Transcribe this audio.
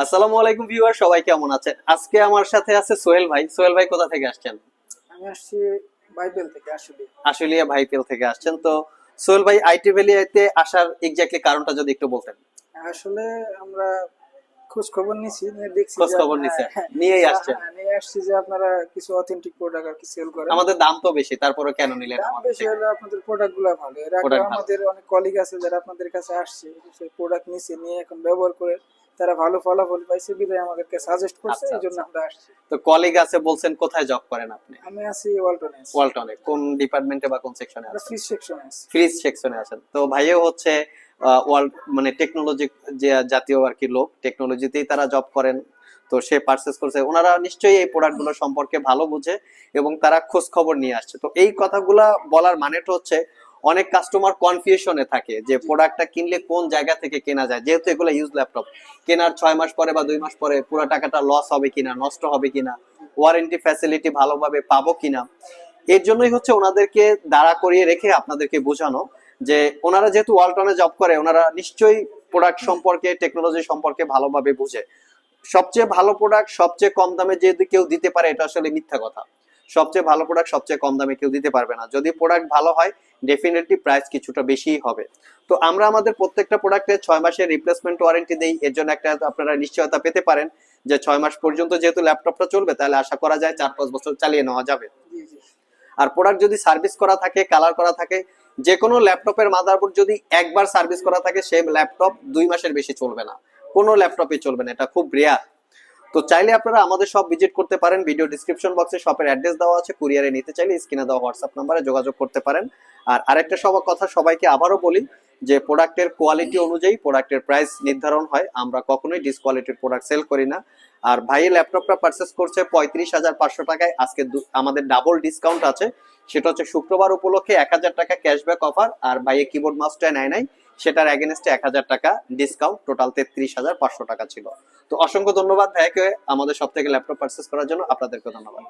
আসসালামু আলাইকুম ভিউয়ার সবাই কেমন আছেন? আজকে আমার সাথে আছে সোহেল ভাই। সোহেল ভাই কোথা থেকে আসছেন? আমি আসছি বাইবেল থেকে আসলে। আশুলিয়া ভাইপেল থেকে আসছেন। তো সোহেল ভাই আইটি ভ্যালিতে আসার এক্স্যাক্টলি কারণটা যদি একটু বলতেন। আসলে আমরা খোঁজ খবর নিছি নিয়ে দেখছি খোঁজ খবর নিছে হ্যাঁ, নিয়েই হ্যাঁ, আসছেন। হ্যাঁ, নিয়ে আসছি যে আপনারা কিছু অথেন্টিক প্রোডাক্ট আর কি সেল করেন। আমাদের দাম তো বেশি তারপরে কেন নিলেন আমাদের বেশি হলে আপনাদের প্রোডাক্টগুলো ভালো। এর আগে আমাদের অনেক কলিগ আছে যারা আপনাদের কাছে আসছে সেই প্রোডাক্ট নিছে নিয়ে এখন ব্যবহার করে তারা ভালো ফলাফল পাইছে বিধায় আমাদেরকে সাজেস্ট করছে আচ্ছা, এই জন্য আমরা আসছি। তো কলিগ আছে বলছেন কোথায় জব করেন আপনি? আমি আছি ওয়ালটনে ওয়ালটনে কোন ডিপার্টমেন্টে বা কোন সেকশনে আছেন? ফ্রিজ সেকশনে আছি। ফ্রিজ সেকশনে আছেন। তো ভাইও হচ্ছে ওয়ার্ল্ড মানে টেকনোলজি যে জাতীয় আর কি লোক টেকনোলজিতেই তারা জব করেন। তো সে পারচেস করছে। ওনারা নিশ্চয়ই এই প্রোডাক্টগুলো সম্পর্কে ভালো বুঝে এবং তারা খোঁজ খবর নিয়ে আসছে। তো এই কথাগুলা বলার মানেটা হচ্ছে অনেক কাস্টমার কনফিউশনে থাকে যে প্রোডাক্টটা কিনলে কোন জায়গা থেকে কেনা যায়। যেহেতু এগুলো ইউজ ল্যাপটপ কেনার ছয় মাস পরে বা দুই মাস পরে পুরো টাকাটা লস হবে কিনা, নষ্ট হবে কিনা ওয়ারেন্টি ফ্যাসিলিটি ভালোভাবে পাবো কিনা, এর জন্যই হচ্ছে ওনাদেরকে দাঁড়া করিয়ে রেখে আপনাদেরকে বোঝানো যে ওনারা যেহেতু ওয়ালটনে জব করে, ওনারা নিশ্চয়ই প্রোডাক্ট সম্পর্কে টেকনোলজি সম্পর্কে ভালোভাবে বুঝে। সবচেয়ে ভালো প্রোডাক্ট সবচেয়ে কম দামে যদি কেউ দিতে পারে, এটা আসলে মিথ্যা কথা। সবচেয়ে ভালো প্রোডাক্ট সবচেয়ে কম দামে কেউ দিতে পারবে না। যদি প্রোডাক্ট ভালো হয় ডেফিনেটলি প্রাইস কিছুটা বেশিই হবে। তো আমরা আমাদের প্রত্যেকটা প্রোডাক্টে ছয় মাসের রিপ্লেসমেন্ট ওয়ারেন্টি দেই। এর জন্য একটা আপনারা নিশ্চয়তা পেতে পারেন যে ছয় মাস পর্যন্ত যেহেতু ল্যাপটপটা চলবে তাহলে আশা করা যায় চার পাঁচ বছর চালিয়ে নেওয়া যাবে। আর প্রোডাক্ট যদি সার্ভিস করা থাকে কালার করা থাকে যে কোনো ল্যাপটপের মাদারবোর্ড যদি একবার সার্ভিস করা থাকে সেই ল্যাপটপ দুই মাসের বেশি চলবে না। কোনো ল্যাপটপে চলবে না। এটা খুব রেয়ার তো চাইলে আপনারা আমাদের সব ভিজিট করতে পারেন। ভিডিও ডিসক্রিপশন বক্সে শপের অ্যাড্রেস দেওয়া আছে। কুরিয়ারে নিতে চাইলে স্ক্রিনে দেওয়া হোয়াটসঅ্যাপ নাম্বারে যোগাযোগ করতে পারেন। আর আরেকটা সব কথা সবাইকে আবারও বলি যে প্রোডাক্টের কোয়ালিটি অনুযায়ী প্রোডাক্টের প্রাইস নির্ধারণ হয়। আমরা কখনোই ডিসকোয়ালিটির প্রোডাক্ট সেল করি না। আর ভাইয়ের ল্যাপটপটা পারচেস করছে পঁয়ত্রিশ হাজার পাঁচশো টাকায়। আজকে আমাদের ডাবল ডিসকাউন্ট আছে। সেটা হচ্ছে শুক্রবার উপলক্ষে এক হাজার টাকা ক্যাশব্যাক অফার আর ভাইয়ের কিবোর্ড মাউসটা নেয় নাই। সেটার অ্যাগেনস্টে এক হাজার টাকা ডিসকাউন্ট টোটাল তেত্রিশ হাজার পাঁচশো টাকা ছিল। তো অসংখ্য ধন্যবাদ ভাইকে আমাদের সব থেকে ল্যাপটপ পারচেস করার জন্য আপনাদেরকে ধন্যবাদ।